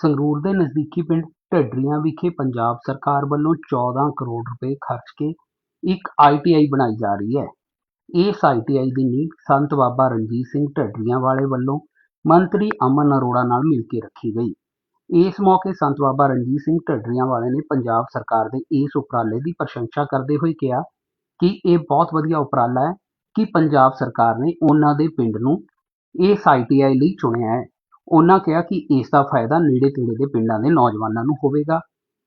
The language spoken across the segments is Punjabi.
ਸੰਗਰੂਰ ਦੇ ਨਜ਼ਦੀਕੀ ਪਿੰਡ ਢੱਡਰੀਆਂ ਵਿਖੇ ਪੰਜਾਬ ਸਰਕਾਰ ਵੱਲੋਂ 14 ਕਰੋੜ ਰੁਪਏ ਖਰਚ ਕੇ ਇੱਕ ਆਈਟੀਆਈ ਬਣਾਈ ਜਾ ਰਹੀ ਹੈ। ਇਸ ਆਈਟੀਆਈ ਦੀ ਨੀਂਹ ਸੰਤ ਬਾਬਾ ਰਣਜੀਤ ਸਿੰਘ ਢੱਡਰੀਆਂ ਵਾਲੇ ਵੱਲੋਂ ਮੰਤਰੀ ਅਮਨ ਅਰੋੜਾ ਨਾਲ ਮਿਲ ਕੇ ਰੱਖੀ ਗਈ। ਇਸ ਮੌਕੇ ਸੰਤ ਬਾਬਾ ਰਣਜੀਤ ਸਿੰਘ ਢੱਡਰੀਆਂ ਵਾਲੇ ਨੇ ਪੰਜਾਬ ਸਰਕਾਰ ਦੇ ਇਸ ਉਪਰਾਲੇ ਦੀ ਪ੍ਰਸ਼ੰਸਾ ਕਰਦੇ ਹੋਏ ਕਿਹਾ ਕਿ ਇਹ ਬਹੁਤ ਵਧੀਆ ਉਪਰਾਲਾ ਹੈ ਕਿ ਪੰਜਾਬ ਸਰਕਾਰ ਨੇ ਉਹਨਾਂ ਦੇ ਪਿੰਡ ਨੂੰ ਇਸ ਆਈਟੀਆਈ ਲਈ ਚੁਣਿਆ ਹੈ। ਉਹਨਾਂ ਕਿਹਾ ਕਿ ਇਸ ਦਾ ਫਾਇਦਾ ਨੇੜੇ ਤੇੜੇ ਦੇ ਪਿੰਡਾਂ ਦੇ ਨੌਜਵਾਨਾਂ ਨੂੰ ਹੋਵੇਗਾ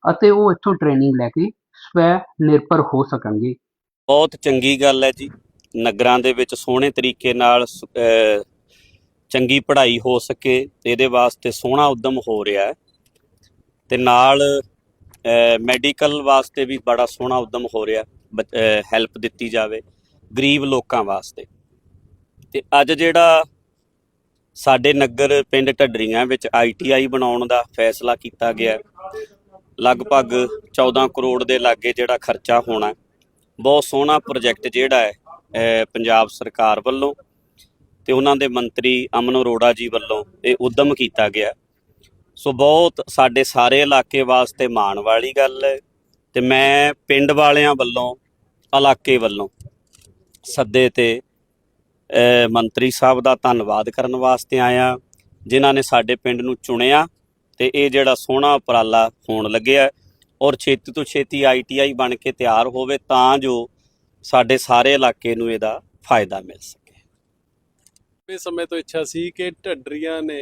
ਅਤੇ ਉਹ ਇੱਥੋਂ ਟ੍ਰੇਨਿੰਗ ਲੈ ਕੇ ਸਵੈ ਨਿਰਭਰ ਹੋ ਸਕਣਗੇ। ਬਹੁਤ ਚੰਗੀ ਗੱਲ ਹੈ ਜੀ। ਨਗਰਾਂ ਦੇ ਵਿੱਚ ਸੋਹਣੇ ਤਰੀਕੇ ਨਾਲ ਚੰਗੀ ਪੜ੍ਹਾਈ ਹੋ ਸਕੇ ਤੇ ਇਹਦੇ ਵਾਸਤੇ ਸੋਹਣਾ ਉਦਮ ਹੋ ਰਿਹਾ ਹੈ। ਤੇ ਨਾਲ ਮੈਡੀਕਲ ਵਾਸਤੇ ਵੀ ਬੜਾ ਸੋਹਣਾ ਉਦਮ ਹੋ ਰਿਹਾ ਹੈਲਪ ਦਿੱਤੀ ਜਾਵੇ ਗਰੀਬ ਲੋਕਾਂ ਵਾਸਤੇ। ਤੇ ਅੱਜ ਜਿਹੜਾ ਸਾਡੇ ਨਗਰ ਪਿੰਡ ਢੱਡਰੀਆਂ ਵਿੱਚ ਆਈਟੀਆਈ ਬਣਾਉਣ ਦਾ ਫੈਸਲਾ ਕੀਤਾ ਗਿਆ। ਲਗਭਗ 14 ਕਰੋੜ ਦੇ ਲਾਗੇ ਜਿਹੜਾ ਖਰਚਾ ਹੋਣਾ, ਬਹੁਤ ਸੋਹਣਾ ਪ੍ਰੋਜੈਕਟ ਜਿਹੜਾ ਹੈ ਪੰਜਾਬ ਸਰਕਾਰ ਵੱਲੋਂ ਤੇ ਉਹਨਾਂ ਦੇ ਮੰਤਰੀ ਅਮਨ ਅਰੋੜਾ ਜੀ ਵੱਲੋਂ ਇਹ ਉਦਮ ਕੀਤਾ ਗਿਆ। ਸੋ ਬਹੁਤ ਸਾਡੇ ਸਾਰੇ ਇਲਾਕੇ ਵਾਸਤੇ ਮਾਣ ਵਾਲੀ ਗੱਲ ਹੈ ਤੇ ਮੈਂ ਪਿੰਡ ਵਾਲਿਆਂ ਵੱਲੋਂ, ਇਲਾਕੇ ਵੱਲੋਂ ਸੱਦੇ ਤੇ ਮੰਤਰੀ ਸਾਹਿਬ ਦਾ ਧੰਨਵਾਦ ਕਰਨ ਵਾਸਤੇ ਆਇਆ, ਜਿਨ੍ਹਾਂ ਨੇ ਸਾਡੇ ਪਿੰਡ ਨੂੰ ਚੁਣਿਆ ਤੇ ਇਹ ਜਿਹੜਾ ਸੋਹਣਾ ਉਪਰਾਲਾ ਹੋਣ ਲੱਗਿਆ ਔਰ ਛੇਤੀ ਤੋਂ ਛੇਤੀ ਆਈਟੀਆਈ ਬਣ ਕੇ ਤਿਆਰ ਹੋਵੇ ਤਾਂ ਜੋ ਸਾਡੇ ਸਾਰੇ ਇਲਾਕੇ ਨੂੰ ਇਹਦਾ ਫਾਇਦਾ ਮਿਲ ਸਕੇ। ਲੰਬੇ ਸਮੇਂ ਤੋਂ ਇੱਛਾ ਸੀ ਕਿ ਢੱਡਰੀਆਂ ਨੇ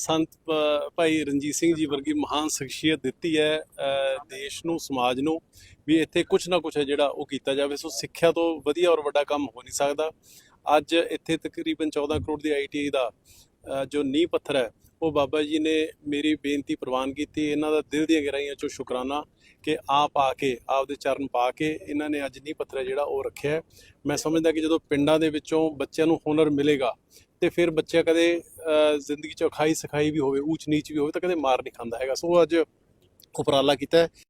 ਸੰਤ ਭਾਈ ਰਣਜੀਤ ਸਿੰਘ ਜੀ ਵਰਗੀ ਮਹਾਨ ਸ਼ਖਸੀਅਤ ਦਿੱਤੀ ਹੈ ਦੇਸ਼ ਨੂੰ, ਸਮਾਜ ਨੂੰ ਵੀ ਇੱਥੇ ਕੁਝ ਨਾ ਕੁਝ ਹੈ ਜਿਹੜਾ ਉਹ ਕੀਤਾ ਜਾਵੇ। ਸੋ ਸਿੱਖਿਆ ਤੋਂ ਵਧੀਆ ਔਰ ਵੱਡਾ ਕੰਮ ਹੋ ਨਹੀਂ ਸਕਦਾ। ਅੱਜ ਇੱਥੇ ਤਕਰੀਬਨ 14 ਕਰੋੜ ਦੀ ਆਈਟੀਆਈ ਦਾ ਜੋ ਨੀਂਹ ਪੱਥਰ ਹੈ, ਉਹ ਬਾਬਾ ਜੀ ਨੇ ਮੇਰੀ ਬੇਨਤੀ ਪ੍ਰਵਾਨ ਕੀਤੀ। ਇਹਨਾਂ ਦਾ ਦਿਲ ਦੀਆਂ ਗਹਿਰਾਈਆਂ ਚੋਂ ਸ਼ੁਕਰਾਨਾ ਕਿ ਆਪ ਆ ਕੇ, ਆਪਦੇ ਚਰਨ ਪਾ ਕੇ ਇਹਨਾਂ ਨੇ ਅੱਜ ਨੀਂਹ ਪੱਥਰ ਹੈ ਜਿਹੜਾ ਉਹ ਰੱਖਿਆ ਮੈਂ ਸਮਝਦਾ ਕਿ ਜਦੋਂ ਪਿੰਡਾਂ ਦੇ ਵਿੱਚੋਂ ਬੱਚਿਆਂ ਨੂੰ ਹੁਨਰ ਮਿਲੇਗਾ ਤੇ ਫਿਰ ਬੱਚਾ ਕਦੇ ਅ, ਜ਼ਿੰਦਗੀ ਚ ਅਖਾਈ ਸਿਖਾਈ ਵੀ ਹੋਵੇ ਊਚ ਨੀਚ ਵੀ ਹੋਵੇ ਤਾਂ ਕਦੇ ਮਾਰ ਨਹੀਂ ਖਾਂਦਾ ਹੈਗਾ। ਸੋ ਅੱਜ ਉਪਰਾਲਾ ਕੀਤਾ